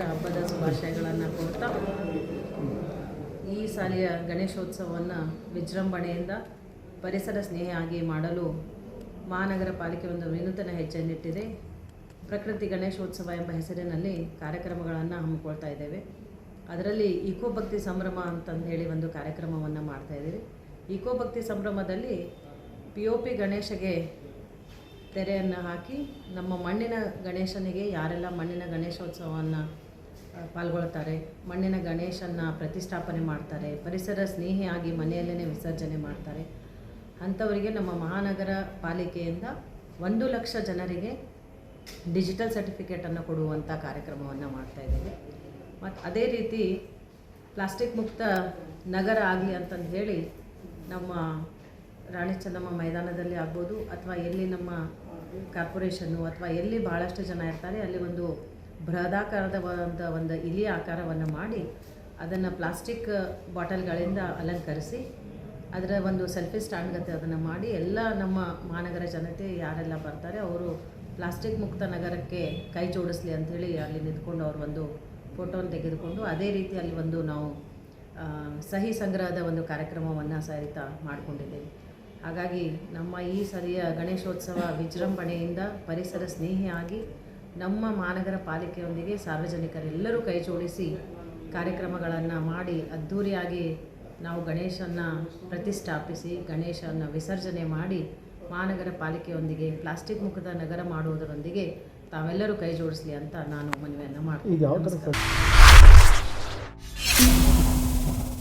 ಶುಭಾಶಯಗಳನ್ನು ಕೊಡ್ತಾ ಈ ಸಾಲಿಯ ಗಣೇಶೋತ್ಸವವನ್ನು ವಿಜೃಂಭಣೆಯಿಂದ ಪರಿಸರ ಸ್ನೇಹಿಯಾಗಿ ಮಾಡಲು ಮಹಾನಗರ ಪಾಲಿಕೆ ಒಂದು ವಿನೂತನ ಹೆಜ್ಜೆಯನ್ನಿಟ್ಟಿದೆ ಪ್ರಕೃತಿ ಗಣೇಶೋತ್ಸವ ಎಂಬ ಹೆಸರಿನಲ್ಲಿ ಕಾರ್ಯಕ್ರಮಗಳನ್ನು ಹಮ್ಮಿಕೊಳ್ತಾ ಇದ್ದೇವೆ. ಅದರಲ್ಲಿ ಇಕೋ ಭಕ್ತಿ ಸಂಭ್ರಮ ಅಂತಂದು ಹೇಳಿ ಒಂದು ಕಾರ್ಯಕ್ರಮವನ್ನು ಮಾಡ್ತಾ ಇದ್ದೀವಿ ಇಕೋ ಭಕ್ತಿ ಸಂಭ್ರಮದಲ್ಲಿ ಪಿ ಒ ಪಿ ಗಣೇಶಗೆ ತೆರೆಯನ್ನು ಹಾಕಿ ನಮ್ಮ ಮಣ್ಣಿನ ಗಣೇಶನಿಗೆ ಯಾರೆಲ್ಲ ಮಣ್ಣಿನ ಗಣೇಶೋತ್ಸವವನ್ನು ಪಾಲ್ಗೊಳ್ತಾರೆ. ಮಣ್ಣಿನ ಗಣೇಶನ ಪ್ರತಿಷ್ಠಾಪನೆ ಮಾಡ್ತಾರೆ. ಪರಿಸರ ಸ್ನೇಹಿಯಾಗಿ ಮನೆಯಲ್ಲೇ ವಿಸರ್ಜನೆ ಮಾಡ್ತಾರೆ. ಅಂಥವರಿಗೆ ನಮ್ಮ ಮಹಾನಗರ ಪಾಲಿಕೆಯಿಂದ ಒಂದು ಲಕ್ಷ ಜನರಿಗೆ ಡಿಜಿಟಲ್ ಸರ್ಟಿಫಿಕೇಟನ್ನು ಕೊಡುವಂಥ ಕಾರ್ಯಕ್ರಮವನ್ನು ಮಾಡ್ತಾ ಇದ್ದೀವಿ. ಮತ್ತು ಅದೇ ರೀತಿ ಪ್ಲಾಸ್ಟಿಕ್ ಮುಕ್ತ ನಗರ ಆಗಲಿ ಅಂತಂದು ಹೇಳಿ ನಮ್ಮ ರಾಣಿ ಚೆನ್ನಮ್ಮ ಮೈದಾನದಲ್ಲಿ ಆಗ್ಬೋದು, ಅಥವಾ ಎಲ್ಲಿ ನಮ್ಮ ಕಾರ್ಪೊರೇಷನ್ನು ಅಥವಾ ಎಲ್ಲಿ ಭಾಳಷ್ಟು ಜನ ಇರ್ತಾರೆ, ಅಲ್ಲಿ ಒಂದು ಬೃಹದಾಕಾರದ ಒಂದು ಒಂದು ಇಲಿ ಆಕಾರವನ್ನು ಮಾಡಿ ಅದನ್ನು ಪ್ಲಾಸ್ಟಿಕ್ ಬಾಟಲ್ಗಳಿಂದ ಅಲಂಕರಿಸಿ ಅದರ ಒಂದು ಸೆಲ್ಫಿ ಸ್ಟ್ಯಾಂಡ್ ಗತೆ ಅದನ್ನು ಮಾಡಿ ಎಲ್ಲ ನಮ್ಮ ಮಹಾನಗರ ಜನತೆ ಯಾರೆಲ್ಲ ಬರ್ತಾರೆ ಅವರು ಪ್ಲಾಸ್ಟಿಕ್ ಮುಕ್ತ ನಗರಕ್ಕೆ ಕೈ ಜೋಡಿಸ್ಲಿ ಅಂಥೇಳಿ ಅಲ್ಲಿ ನಿಂತ್ಕೊಂಡು ಅವರು ಒಂದು ಫೋಟೋನ ತೆಗೆದುಕೊಂಡು ಅದೇ ರೀತಿ ಅಲ್ಲಿ ಒಂದು ನಾವು ಸಹಿ ಸಂಗ್ರಹದ ಒಂದು ಕಾರ್ಯಕ್ರಮವನ್ನು ಸಹಿತ ಮಾಡಿಕೊಂಡಿದ್ದೇವೆ. ಹಾಗಾಗಿ ನಮ್ಮ ಈ ಸರಿಯ ಗಣೇಶೋತ್ಸವ ವಿಜೃಂಭಣೆಯಿಂದ ಪರಿಸರ ಸ್ನೇಹಿಯಾಗಿ ನಮ್ಮ ಮಹಾನಗರ ಪಾಲಿಕೆಯೊಂದಿಗೆ ಸಾರ್ವಜನಿಕರೆಲ್ಲರೂ ಕೈ ಜೋಡಿಸಿ ಕಾರ್ಯಕ್ರಮಗಳನ್ನು ಮಾಡಿ ಅದ್ಧೂರಿಯಾಗಿ ನಾವು ಗಣೇಶನ ಪ್ರತಿಷ್ಠಾಪಿಸಿ ಗಣೇಶನ ವಿಸರ್ಜನೆ ಮಾಡಿ ಮಹಾನಗರ ಪಾಲಿಕೆಯೊಂದಿಗೆ ಪ್ಲಾಸ್ಟಿಕ್ ಮುಖದ ನಗರ ಮಾಡುವುದರೊಂದಿಗೆ ತಾವೆಲ್ಲರೂ ಕೈ ಜೋಡಿಸಲಿ ಅಂತ ನಾನು ಮನವಿಯನ್ನು ಮಾಡ್ತೀನಿ.